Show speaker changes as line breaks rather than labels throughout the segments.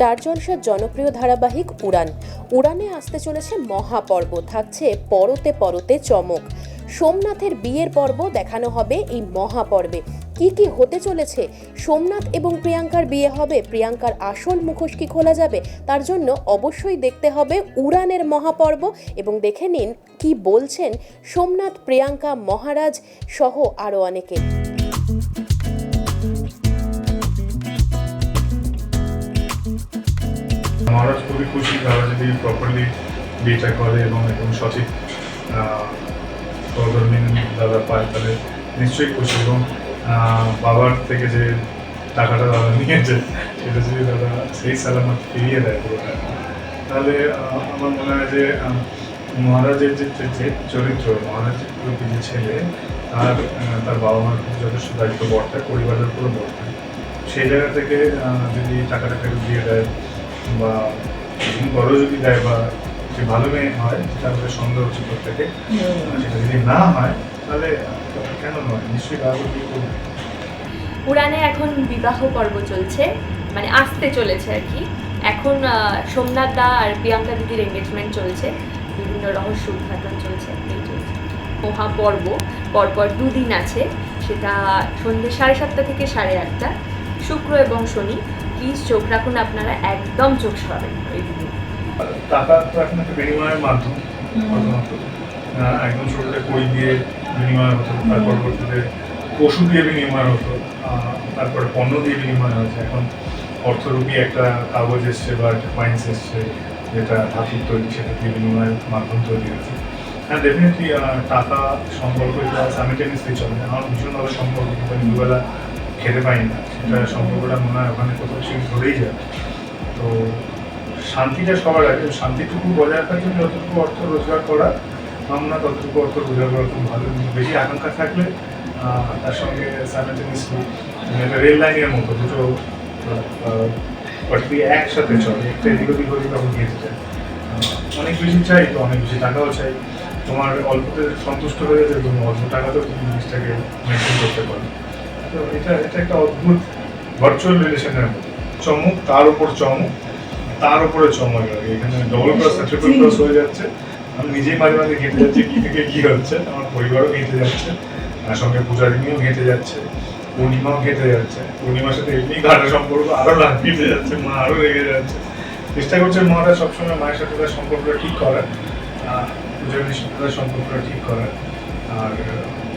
Star জলসার জনপ্রিয় ধারাবাহিক উড়ান। উড়ানে আসতে চলেছে মহাপর্ব, থাকছে পরতে পরতে চমক। সোমনাথের বিয়ের পর্ব দেখানো হবে এই মহাপর্বে। কি কি হতে চলেছে? সোমনাথ এবং প্রিয়াঙ্কার বিয়ে হবে, প্রিয়াঙ্কার আসল মুখোশ কি খোলা যাবে? তার জন্য অবশ্যই দেখতে হবে উড়ানের মহাপর্ব এবং দেখে নিন কি বলছেন সোমনাথ, প্রিয়াঙ্কা, মহারাজ সহ আরও অনেকে।
মহারাজ খুবই খুশি তারা যদি প্রপারলি বিয়েটা করে এবং একদম সঠিক সহধর্মী দাদা পায়, তাহলে নিশ্চয়ই খুশি। এবং বাবার থেকে যে টাকাটা দাদা নিয়েছে, সেটা যদি দাদা সেই সালামত ফিরিয়ে দেয় পুরোটা তাহলে আমার মনে হয় যে মহারাজের যে চরিত্র, মহারাজের পুরো যে ছেলে, তার তার বাবা মার যথেষ্ট দায়িত্ব বর্তায় পরিবারের উপরও বর্তায় সেই জায়গা থেকে যদি টাকাটা ফেরত দিয়ে দেয় বা বড় যদি দেয় বা যে ভালো মেয়ে হয় তাহলে সন্দেহ হচ্ছে প্রত্যেকে। সেটা যদি না হয় তাহলে কেন নয়? নিশ্চয়ই কি করবে।
উড়ানে এখন বিবাহ পর্ব চলছে মানে আসতে চলেছে আর কি। এখন সোমনাথ দা আর প্রিয়াঙ্কা দিদির এঙ্গেজমেন্ট চলছে। বিভিন্ন রহস্য উদ্ঘাটন চলছে এই চলছে। মহাপর্ব পরপর দুদিন আছে। সেটা সন্ধ্যে সাড়ে সাতটা থেকে সাড়ে আটটা। শুক্র এবং শনি। প্লিজ চোখ রাখুন আপনারা একদম চোখ সরাবেন।
টাকা তো এখন একটা বিনিময়ের মাধ্যম একদম শুরুতে কই দিয়ে বিনিময় হতো তার পরবর্তীতে পশু দিয়ে বিনিময় হতো তারপরে পণ্য দিয়ে বিনিময় হয়েছে। এখন অর্থরূপী একটা কাগজ এসছে বা একটা কয়েন্স এসছে যেটা ধাতুর তৈরি সেটা দিয়ে বিনিময়ের মাধ্যম তৈরি হয়েছে। হ্যাঁ ডেফিনেটলি টাকা সম্পর্ক এটা সাইমেটেনিয়াসলি চলে। আমার ভীষণভাবে সম্পর্ক দুবেলা খেতে পাই না। সেটা সম্পর্কটা মনে হয় ওখানে কোথাও সে ধরেই যায়। তো শান্তিটা সবার আগে শান্তিটুকু বজায় রাখার জন্য যতটুকু অর্থ রোজগার করা আমরা ততটুকু অর্থ রোজগার করা খুব ভালো। বেশি আকাঙ্ক্ষা থাকলে তার সঙ্গে সাইমেটেনিয়াসলি রেল লাইনের মতো, দুটো পার্টি একসাথে চলে। একটা এদিক ওদিক হলে তখন গেঁথে যায়। অনেক বেশি চাই তো, অনেক বেশি টাকাও চাই। তোমার অল্পতে সন্তুষ্ট হয়ে যাবে তুমি অল্প টাকাতেও তুমি জিনিসটাকে মেনটেন করতে পারো। তো এটা এটা একটা অদ্ভুত ভার্চুয়াল রিলেশনের চমক তার উপর চমক তার উপরে চমক এখানে ডবল ক্রস ট্রিপল ক্রস হয়ে যাচ্ছে। আমি নিজেই মাঝে মাঝে ঘেঁটে যাচ্ছি কি থেকে কি হচ্ছে। আমার পরিবারও ঘেঁটে যাচ্ছে আর সঙ্গে পূজারিনীও ঘেঁটে যাচ্ছে পূর্ণিমাও ঘেঁটে যাচ্ছে। পূর্ণিমার সাথে এমনি ঘাটের সম্পর্ক আরও ঘেঁটে যাচ্ছে মা আরও রেগে যাচ্ছে। চেষ্টা করছে মহারাজ সবসময় মায়ের সাথে তার সম্পর্কটা ঠিক করার আহ, পূজারিনীর সাথে তার সম্পর্কটা ঠিক করার। আর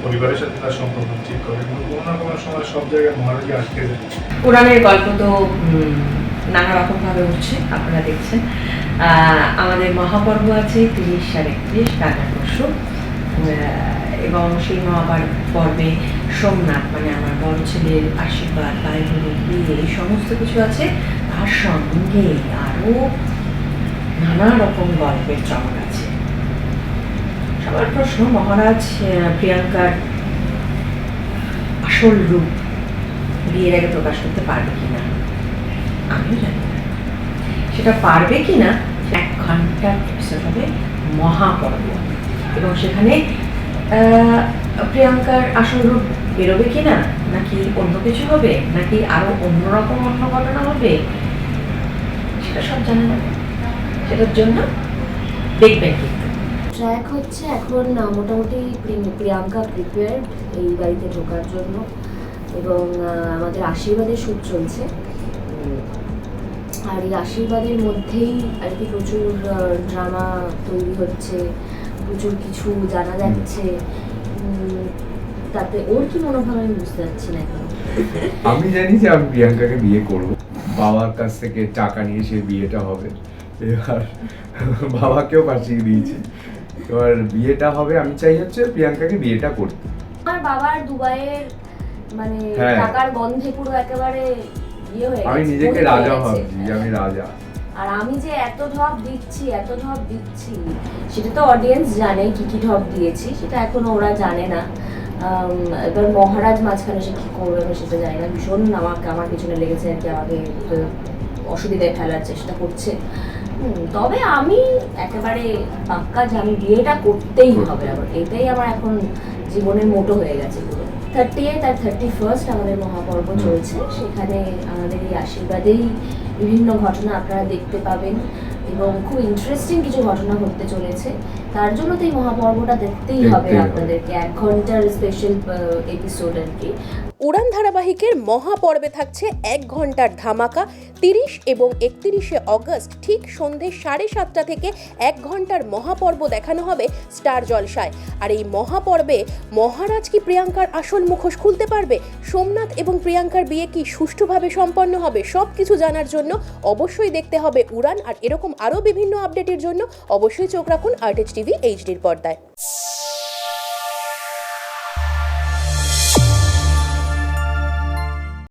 পরিবারের সাথে তার সম্পর্ক ঠিক করে। কোনো না কোনো সময় সব জায়গায় মহারাজই আটকে যায়
কোরআনের গল্প তো নানা রকমভাবে উঠছে, আপনারা দেখছেন। আমাদের মহাপর্ব আছে তিরিশ সাড়ে একত্রিশ কাটাবর্ষ এবং সেই মহাপর্ব, পর্বে সোমনাথ মানে আমার বড় ছেলের আশীর্বাদ ভাই বোনের বিয়ে, এই সমস্ত কিছু আছে। তার সঙ্গে আরও নানা রকম গল্পের চমক আছে। সবার প্রশ্ন, মহারাজ প্রিয়াঙ্কার আসল রূপ বিয়ের আগে প্রকাশ করতে পারবে কিনা? আমিও জানি সেটা পারবে কিনা? এক ঘণ্টার এপিসোড হবে মহাপর্ব। এবং সেখানে প্রিয়াঙ্কার আসল রূপ বেরোবে কিনা? নাকি অন্য কিছু হবে? নাকি আরও অন্যরকম অন্য ঘটনা হবে? সেটা সব জানা যাবে। সেটার জন্য দেখবেন কিন্তু
ট্র্যাক হচ্ছে। এখন মোটামুটি প্রিয়াঙ্কা প্রিপেয়ার্ড এই বাড়িতে ঢোকার জন্য। এবং আমাদের আশীর্বাদের শ্যুট চলছে। আর এই আশীর্বাদের মধ্যেই আর কি প্রচুর ড্রামা তৈরি হচ্ছে। প্রচুর কিছু জানা যাচ্ছে। তাতে ওর কি মনোভাব আমি বুঝতে পারছি না এখন।
আমি জানি যে আমি প্রিয়াঙ্কাকে বিয়ে করব। বাবার কাছ থেকে টাকা নিয়ে সে বিয়েটা হবে। এবার বাবাকেও পাঠিয়ে দিয়েছি। এবার বিয়েটা হবে আমি চাই হচ্ছে প্রিয়াঙ্কাকে বিয়েটা করতে
আমার বাবার দুবাইয়ের মানে
হ্যাঁ।
টাকার গন্ধে পুরো একেবারে ইয়ে হয়ে
আমি
গেছে,
নিজেকে
হয়ে
রাজা
গেছে।
ভাবছি যে আমি রাজা
আর আমি যে এত ঢপ দিচ্ছি এত ঢপ দিচ্ছি সেটা তো অডিয়েন্স জানে কি কি ঢপ দিয়েছি সেটা এখনও ওরা জানে না আম, এবার মহারাজ মাঝখানে সে কি করবে আমি সেটা জানি না ভীষণ আমাকে আমার পিছনে লেগেছে আর কি আমাকে অসুবিধায় ফেলার চেষ্টা করছে তবে আমি একেবারে পাক্কা যে আমি বিয়েটা করতেই হবে আমার এটাই আমার এখন জীবনের মোটো হয়ে গেছে থার্টি এইট আর থার্টি ফার্স্ট আমাদের মহাপর্ব চলছে। সেখানে আমাদের এই আশীর্বাদেই বিভিন্ন ঘটনা আপনারা দেখতে পাবেন এবং খুব ইন্টারেস্টিং কিছু ঘটনা ঘটতে চলেছে। তার জন্য তো এই মহাপর্বটা দেখতেই হবে আপনাদেরকে এক ঘণ্টার স্পেশাল এপিসোড আর কি।
উড়ান ধারাবাহিকের মহাপর্বে থাকছে এক ঘণ্টার ধামাকা তিরিশ এবং একত্রিশে অগস্ট ঠিক সন্ধে সাড়ে সাতটা থেকে এক ঘণ্টার মহাপর্ব দেখানো হবে স্টার জলসায়। আর এই মহাপর্বে মহারাজ কি প্রিয়াঙ্কার আসল মুখোশ খুলতে পারবে? সোমনাথ এবং প্রিয়াঙ্কার বিয়ে কি সুষ্ঠুভাবে সম্পন্ন হবে? সব কিছু জানার জন্য অবশ্যই দেখতে হবে উড়ান। আর এরকম আরও বিভিন্ন আপডেটের জন্য অবশ্যই চোখ রাখুন আর্টেজ টিভি এইচডির পর্দায়।